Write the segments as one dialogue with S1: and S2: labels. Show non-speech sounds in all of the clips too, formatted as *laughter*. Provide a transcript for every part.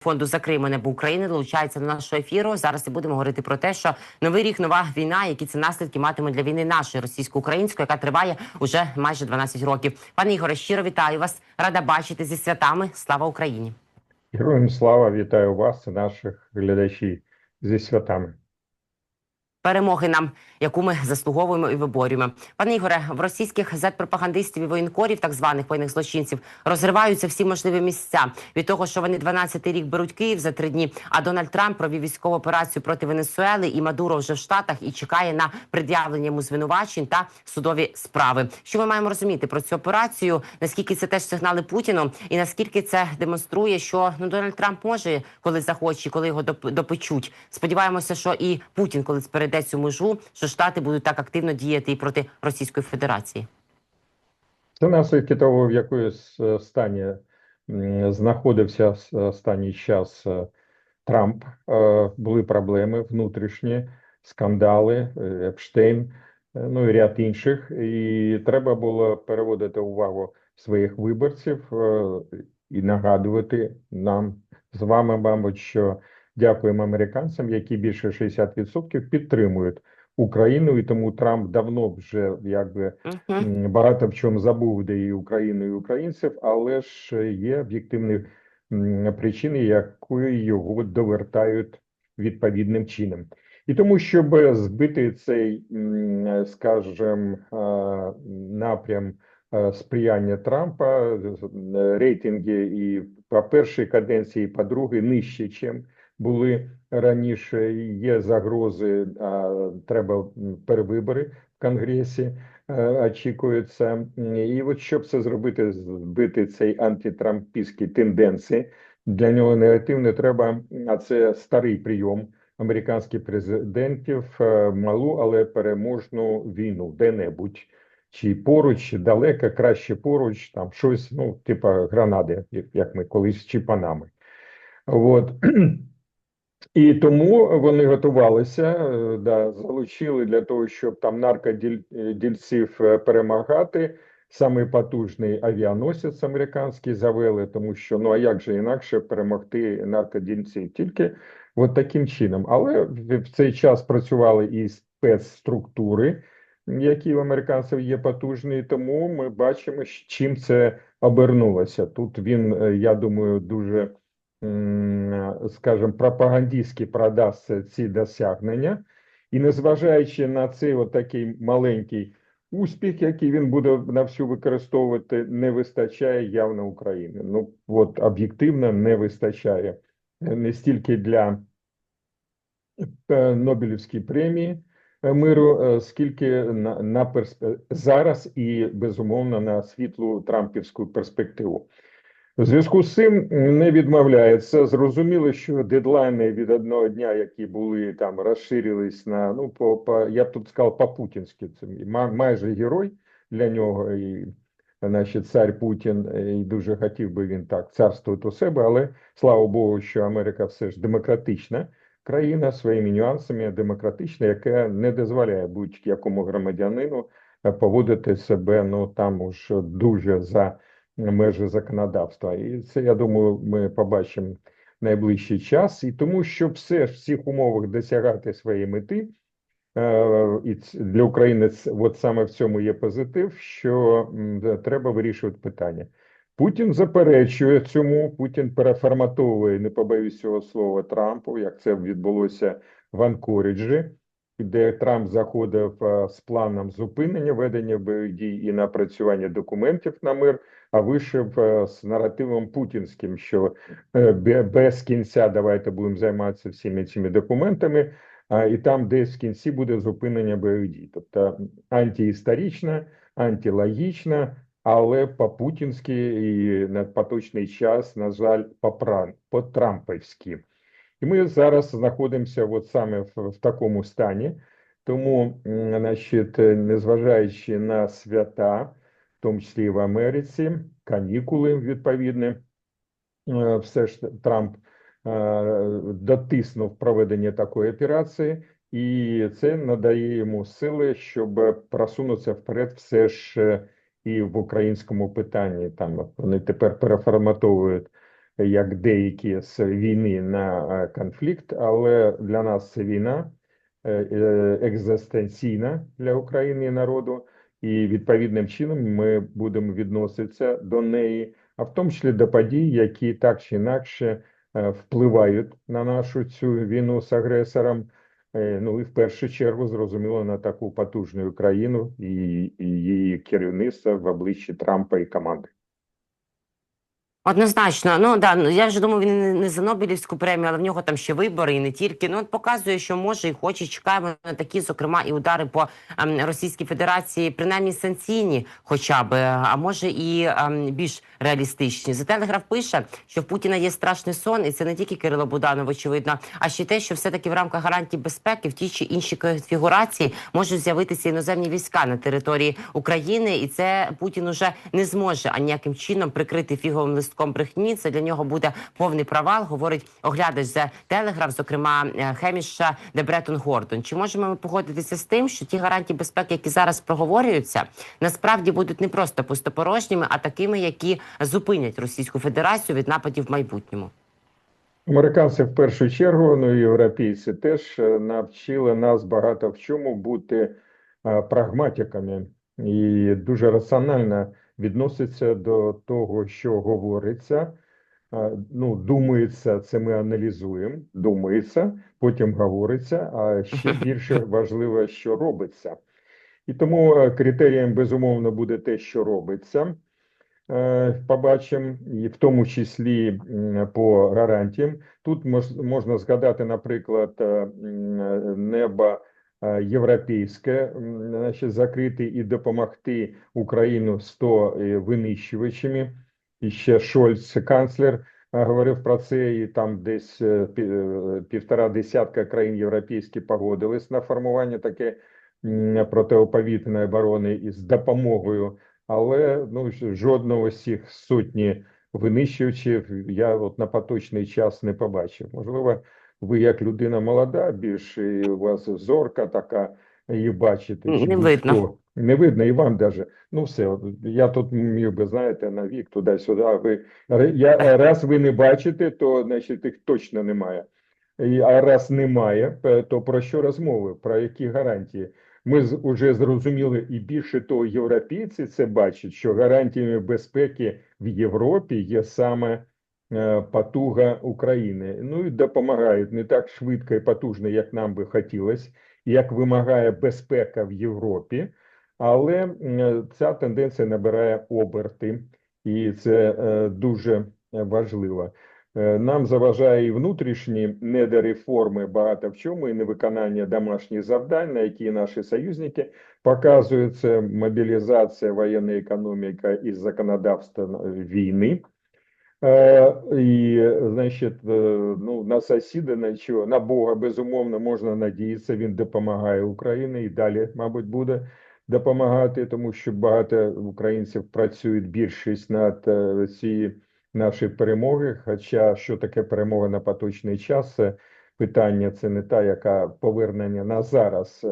S1: Фонду «Закрий небо України долучається до нашого ефіру. Зараз і будемо говорити про те, що новий рік, нова війна, які це наслідки матиме для війни нашої російсько-української, яка триває уже майже 12 років. Пане Ігоре, щиро вітаю вас. Рада бачити зі святами. Слава Україні!
S2: Героям слава, вітаю вас наших глядачів зі святами.
S1: Перемоги нам, яку ми заслуговуємо і виборюємо. Пане Ігоре, в російських зет-пропагандистів і воєнкорів, так званих воєнних злочинців, розриваються всі можливі місця від того, що вони 12-й рік беруть Київ за три дні. А Дональд Трамп провів військову операцію проти Венесуели і Мадуро вже в Штатах і чекає на пред'явлення йому звинувачень та судові справи. Що ми маємо розуміти про цю операцію? Наскільки це теж сигнали Путіну, і наскільки це демонструє, що ну Дональд Трамп може, коли захоче, коли його допечуть. Сподіваємося, що і Путін, коли перейде цю межу, що штати будуть так активно діяти і проти Російської Федерації.
S2: Це наслідки того, в якоїсь е, стані знаходився останній час е, Трамп. Е, Були проблеми внутрішні, скандали, е, Епштейн, ну і ряд інших. І треба було переводити увагу своїх виборців і нагадувати нам з вами, мабуть, що дякуємо американцям, які більше 60% підтримують Україну, і тому Трамп давно вже якби
S1: Мгм.
S2: М, багато в чому забув, де і Україну, і українців, але ж є об'єктивні причини, які його довертають відповідним чином. І тому, щоб збити цей, м, скажем, напрям сприяння Трампа, рейтинги і по першій каденції, і по другій нижче, чим були раніше. Є загрози, а, треба перевибори в Конгресі е, очікується. І от щоб це зробити, збити цей антитрампістські тенденції, для нього негативне треба, а це старий прийом американських президентів, е, малу, але переможну війну де-небудь. Чи поруч, чи далеко, краще поруч, там щось, ну, типа гранади, як ми колись чи Панами. От. І тому вони готувалися, е, да, залучили для того, щоб там наркодільців е, перемагати. Самий потужний авіаносець американський завели, тому що ну а як же інакше перемогти наркодільців? Тільки от таким чином. Але в цей час працювали і спецструктури, які в американців є потужні, тому ми бачимо, чим це обернулося. Тут він, е, я думаю, дуже скажімо, пропагандистськи продасть ці досягнення, і незважаючи на цей от такий маленький успіх, який він буде на всю використовувати, не вистачає явно України. Ну от об'єктивно не вистачає Е, не стільки для е, Нобелівської премії е, миру, скільки на, на перспе... зараз і безумовно на світлу трампівську перспективу. У зв'язку з цим не відмовляється. Зрозуміло, що дедлайни від одного дня, які були там, розширились на ну по, по я б тут сказав по-путінськи. Це ма- майже герой для нього, і значить, цар Путін, і дуже хотів би він так царствувати у себе, але слава Богу, що Америка все ж демократична країна своїми нюансами, демократична, яка не дозволяє будь-якому громадянину е, поводити себе ну там уж дуже за межі законодавства. І це, я думаю, ми побачимо найближчий час. І тому, щоб все ж в цих умовах досягати своєї мети, е, і для України от саме в цьому є позитив, що треба вирішувати питання. Путін заперечує цьому, Путін переформатовує, не побоюсь цього слова, Трампу, як це відбулося в Анкоріджі, де Трамп заходив е, з планом зупинення ведення бойових дій і напрацювання документів на мир, а вийшов е, з наративом путінським, що е, без кінця давайте будемо займатися всіми цими документами, і там десь в кінці буде зупинення бойових дій. Тобто антиісторична, антилогічна, але по-путінськи і на поточний час, на жаль, по-пран- по-трампівськи. І ми зараз знаходимося от саме в, в такому стані. Тому, значить, незважаючи на свята, в тому числі в Америці, канікули відповідні, е, все ж Трамп е, дотиснув проведення такої операції, і це надає йому сили, щоб просунутися вперед, все ж е, і в українському питанні. Там вони тепер переформатовують як деякі з війни на е, конфлікт, але для нас це війна е, е, екзистенційна для України і народу, і відповідним чином ми будемо відноситися до неї, а в тому числі до подій, які так чи інакше впливають на нашу цю війну з агресором. Ну і в першу чергу зрозуміло на таку потужну країну і її керівництво в обличчі Трампа і команди.
S1: Однозначно, ну да, ну, я вже думаю, він не, за Нобелівську премію, але в нього там ще вибори і не тільки. Ну, показує, що може і хоче. Чекаємо на такі, зокрема, і удари по ем, Російській Федерації, принаймні санкційні, хоча б, а може і ем, більш реалістичні. За телеграф пише, що в Путіна є страшний сон, і це не тільки Кирило Буданов, очевидно, а ще те, що все-таки в рамках гарантій безпеки в тій чи іншій конфігурації можуть з'явитися іноземні війська на території України, і це Путін уже не зможе аніяким чином прикрити фіговим листком брехні. Це для нього буде повний провал, говорить оглядач за телеграф, зокрема е, Хеміша Дебретон Гордон. Чи можемо ми погодитися з тим, що ті гарантії безпеки, які зараз проговорюються, насправді будуть не просто пустопорожніми, а такими, які зупинять Російську Федерацію від нападів в майбутньому?
S2: Американці в першу чергу, ну і європейці теж е, навчили нас багато в чому бути е, прагматиками і дуже раціонально відноситься до того, що говориться. Ну, думається, це ми аналізуємо, думається, потім говориться, а ще *laughs* більше важливо, що робиться. І тому е, критерієм, безумовно, буде те, що робиться. Е, Побачимо, і в тому числі по гарантіям. Тут мож- можна згадати, наприклад, е, небо європейське, м, значить, закрити і допомогти Україну 100 е, винищувачами. І ще Шольц, канцлер, е, говорив про це, і там десь е, пі- е, півтора десятка країн європейських погодились на формування таке протиповітряної оборони із допомогою але ну жодного з цих сотні винищувачів я от на поточний час не побачив. Можливо, ви як людина молода, більш і у вас зорка така, і бачите,
S1: не видно.
S2: Не видно, і вам даже. Ну все, я тут міг би, знаєте, на вік туди-сюди. Ви я раз ви не бачите, то значить їх точно немає. А раз немає, то про що розмови? Про які гарантії? Ми уже зрозуміли, і більше того, європейці це бачать, що гарантіями безпеки в Європі є саме потуга України. Ну і допомагають не так швидко і потужно, як нам би хотілося, як вимагає безпека в Європі, але е, ця тенденція набирає оберти, і це е, дуже важливо. Е, Нам заважає і внутрішні недореформи багато в чому, і невиконання домашніх завдань, на які наші союзники показують це мобілізація, воєнна економіка і законодавство війни. Е, І, значить, е, ну, на сусіда, на чого, на Бога, безумовно, можна надіятися, він допомагає Україні і далі, мабуть, буде допомагати, тому що багато українців працюють більшість над е, цією нашої перемоги. Хоча що таке перемога на поточний час? Це питання це не та, яка повернення на зараз е,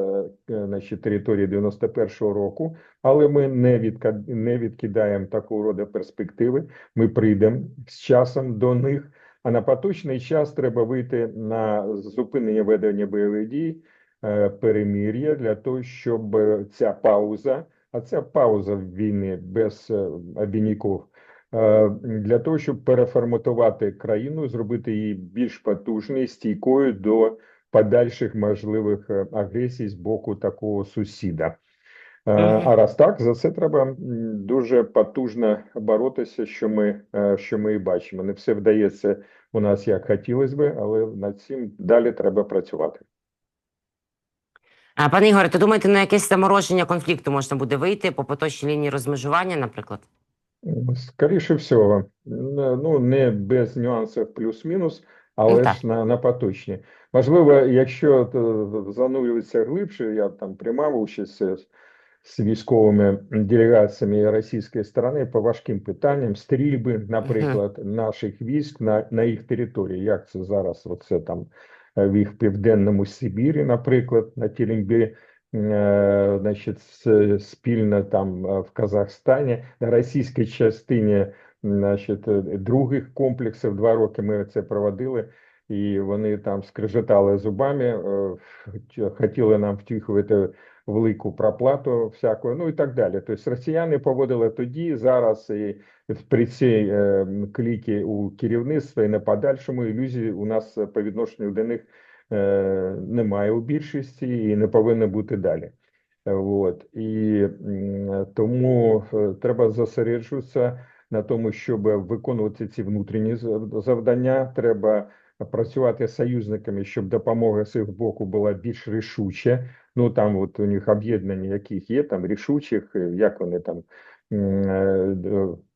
S2: е, наші території 91-го року, але ми не відка- не відкидаємо такого роду перспективи. Ми прийдемо з часом до них. А на поточний час треба вийти на зупинення ведення бойових дій, е, перемір'я для того, щоб ця пауза, а ця пауза в війні без обіняків, е, для того, щоб переформатувати країну, зробити її більш потужною, стійкою до подальших можливих е, агресій з боку такого сусіда. Е, А раз так, за це треба дуже потужно боротися, що ми, е, що ми і бачимо. Не все вдається у нас як хотілося би, але над цим далі треба працювати.
S1: Пане Ігоре, то думаєте, на якесь замороження конфлікту можна буде вийти по поточній лінії розмежування, наприклад?
S2: Скоріше всього, ну не без нюансів плюс-мінус, але
S1: так.
S2: ж на, на поточні. Можливо, якщо занурюватися глибше, я там приймав участь з, з військовими делегаціями російської сторони по важким питанням стрільби, наприклад, наших військ на, на їх території. Як це зараз? Оце там е, в їх південному Сибірі, наприклад, на Терембі, е, значить, с- спільно там е, в Казахстані, на російській частині значить, е, других комплексів. Два роки ми це проводили, і вони там скрежетали зубами, хотіли нам втюхувати велику проплату всяку, ну і так далі. Тобто росіяни поводили тоді, зараз і при цій е, клікі у керівництва і на подальшому ілюзій у нас по відношенню до них немає у більшості і не повинно бути далі. Е, От. І тому е, треба зосереджуватися на тому, щоб виконувати ці внутрішні завдання. Треба працювати з союзниками, щоб допомога з їх боку була більш рішуча. Ну там от у них об'єднання, яких є там рішучих, е, як вони там е,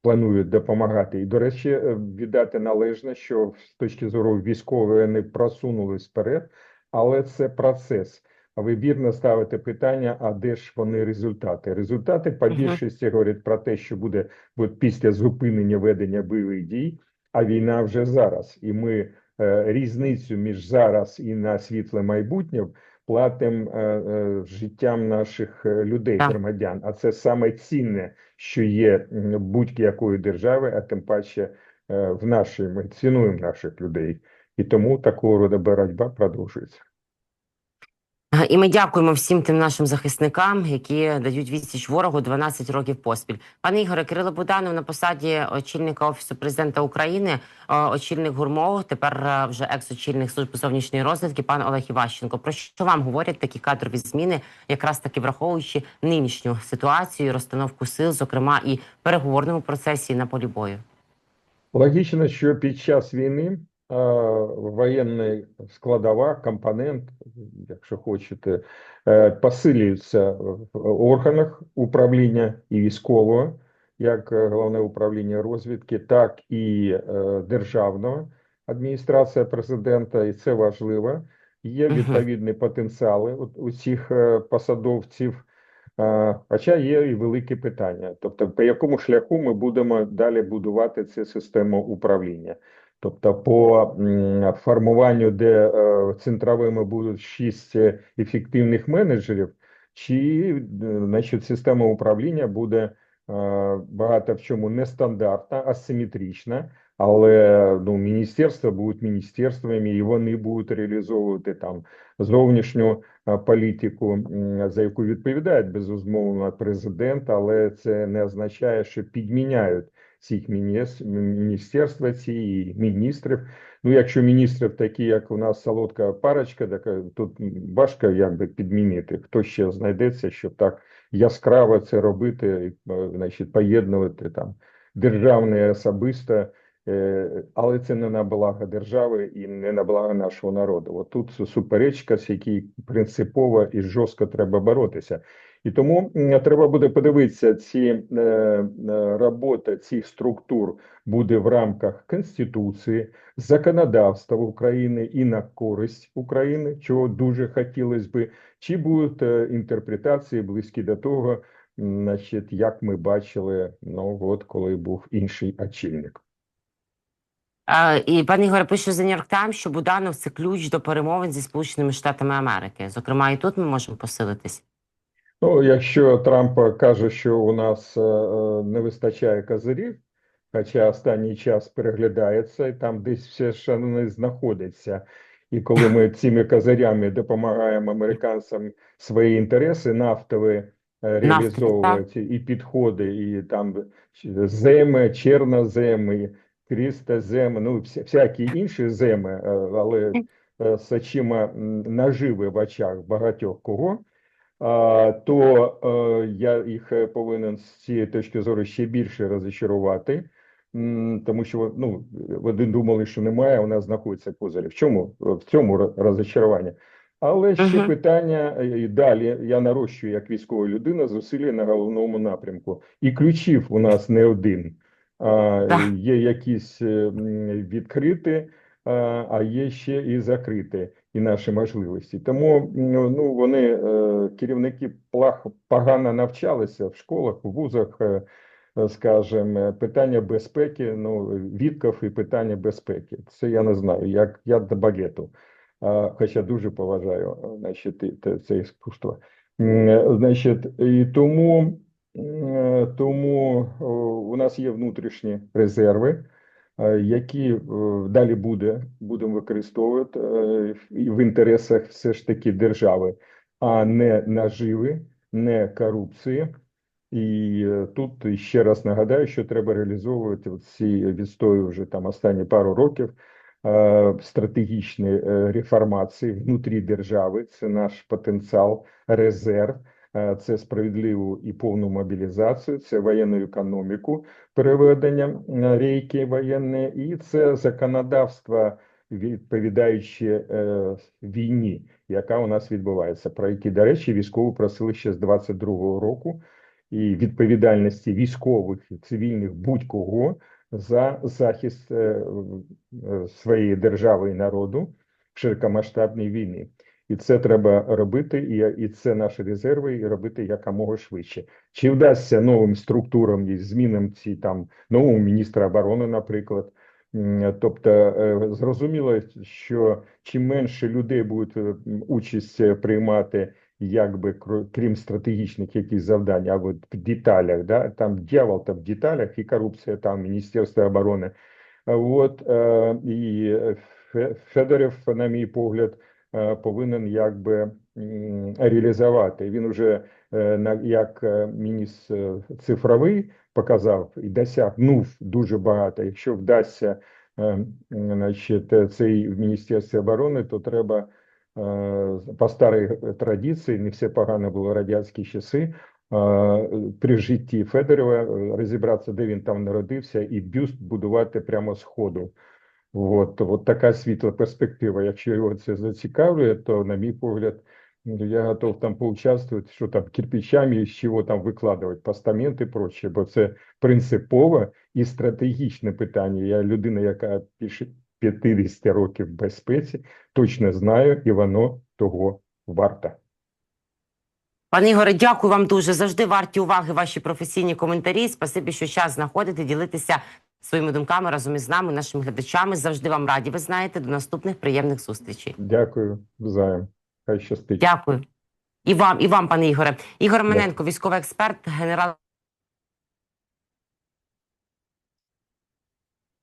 S2: планують допомагати. І, до речі, е, віддати належне, що з точки зору військової вони просунулись вперед, але це процес. А ви вірно ставите питання: а де ж вони результати? Результати по більшості говорять про те, що буде от після зупинення ведення бойових дій, а війна вже зараз. І ми е, різницю між зараз і на світле майбутнє платимо е, е, життям наших е, людей,
S1: Так.
S2: громадян. А це саме цінне, що є будь-якої держави, а тим паче в нашій ми цінуємо наших людей. І тому такого роду боротьба продовжується.
S1: Е, І ми дякуємо всім тим нашим захисникам, які дають відсіч ворогу 12 років поспіль. Пане Ігоре, Кирило Буданов на посаді очільника офісу президента України, е, очільник ГУРМО, тепер е, вже екс-очільник служби зовнішньої розвідки, пан Олег Іващенко. Про що вам говорять такі кадрові зміни, якраз таки враховуючи нинішню ситуацію, розстановку сил, зокрема і переговорному процесі на полі бою?
S2: Логічно, що під час війни воєнна складова, компонент, якщо хочете, е, посилюється в органах управління і військового, як е, головне управління розвідки, так і е, державного адміністрація президента, і це важливо. Є відповідні потенціали у, цих посадовців. Хоча є і великі питання, тобто по якому шляху ми будемо далі будувати цю систему управління. Тобто, по формуванню, де е, центровими будуть шість е, ефективних менеджерів, чи е, значить, система управління буде багато в чому нестандартна, асиметрична, але ну, міністерства будуть міністерствами, і вони будуть реалізовувати там зовнішню політику, за яку відповідає безумовно президент, але це не означає, що підміняють цих мініс- міністерства, ці міністрів. Ну, якщо міністрів такі, як у нас солодка парочка, так е, тут важко якби підмінити. Хто ще знайдеться, щоб так яскраво це робити, е, значить, поєднувати там державне і особисте. Е, Але це не на благо держави і не на благо нашого народу. От тут суперечка, з якій принципово і жорстко треба боротися. І тому треба буде подивитися, ці е, е, робота цих структур буде в рамках Конституції, законодавства України і на користь України, чого дуже хотілося би, чи будуть е, інтерпретації близькі до того, значить, як ми бачили, ну от коли був інший очільник.
S1: І пане Ігоре пише за Нью-Йорк Таймс, що Буданов це ключ до перемовин зі Сполученими Штатами Америки. Зокрема, і тут ми можемо посилитись.
S2: Ну, якщо Трамп каже, що у нас е, е, не вистачає козирів, хоча останній час переглядається, і там десь все ж вони знаходяться. І коли ми цими козирями допомагаємо американцям свої інтереси нафтові е, реалізовувати, і підходи, і там земи, черноземи, крістоземи, ну вся- всякі інші земи, але з очима наживи в очах багатьох кого то е, я їх е, повинен з цієї точки зору ще більше розчарувати, тому що ну, вони думали, що немає, а у нас знаходиться козирі. В чому в цьому ро- розчарування? Але ще
S1: Мгм.
S2: питання е, і далі. Я нарощую як військова людина зусилля на головному напрямку, і ключів у нас не один. А, є якісь е, відкриті, а, а є ще і закриті і наші можливості. Тому ну, вони, е, керівники, плах, погано навчалися в школах, в вузах, е, е, скажімо, питання безпеки, ну, відков і питання безпеки. Це я не знаю, як я до багету. Хоча дуже поважаю, значить, це іскусство. Значить, і тому Тому у нас є внутрішні резерви, які е, далі буде, будемо використовувати е, в інтересах все ж таки держави, а не наживи, не корупції. І е, тут ще раз нагадаю, що треба реалізовувати ці відстої вже там останні пару років е, стратегічні е, реформації внутрі держави. Це наш потенціал, резерв. Е, Це справедливу і повну мобілізацію, це воєнну економіку, переведення е, рейки воєнні, і це законодавство, відповідаючи е, війні, яка у нас відбувається, про які, до речі, військові просили ще з 22-го року, і відповідальності військових і цивільних будь-кого за захист своєї держави і народу в широкомасштабній війні. І це треба робити, і, і це наші резерви, і робити якомога швидше. Чи вдасться новим структурам і змінам ці там новому міністра оборони, наприклад. Тобто е, зрозуміло, що чим менше людей будуть е, участь е, приймати, якби крім стратегічних якихось завдань, а от в деталях, да, там дьявол там в деталях, і корупція там Міністерства оборони. От і Фе- Федоров, на мій погляд, повинен якби реалізувати. Він уже е, як е, міністр е, цифровий показав і досягнув дуже багато. Якщо вдасться е, значить, е, цей в Міністерстві оборони, то треба е, по старій традиції, не все погано було радянські часи. е, При житті Федорова е, розібратися, де він там народився, і бюст будувати прямо з ходу. От, от така світла перспектива. Якщо його це зацікавлює, то, на мій погляд, ну, я готов там поучаствувати, що там кирпичами, з чого там викладувати, постаменти і прочее, бо це принципове і стратегічне питання. Я людина, яка більше 50 років в безпеці, точно знаю, і воно того варте.
S1: Пане Ігоре, дякую вам дуже. Завжди варті уваги ваші професійні коментарі. Спасибі, що час знаходите, ділитися своїми думками разом із нами, нашими глядачами. Завжди вам раді. Ви знаєте, до наступних приємних зустрічей.
S2: Дякую, взаєм. Хай щастить.
S1: Дякую. І вам, і вам, пане Ігоре. Ігор Мененко, військовий експерт, генерал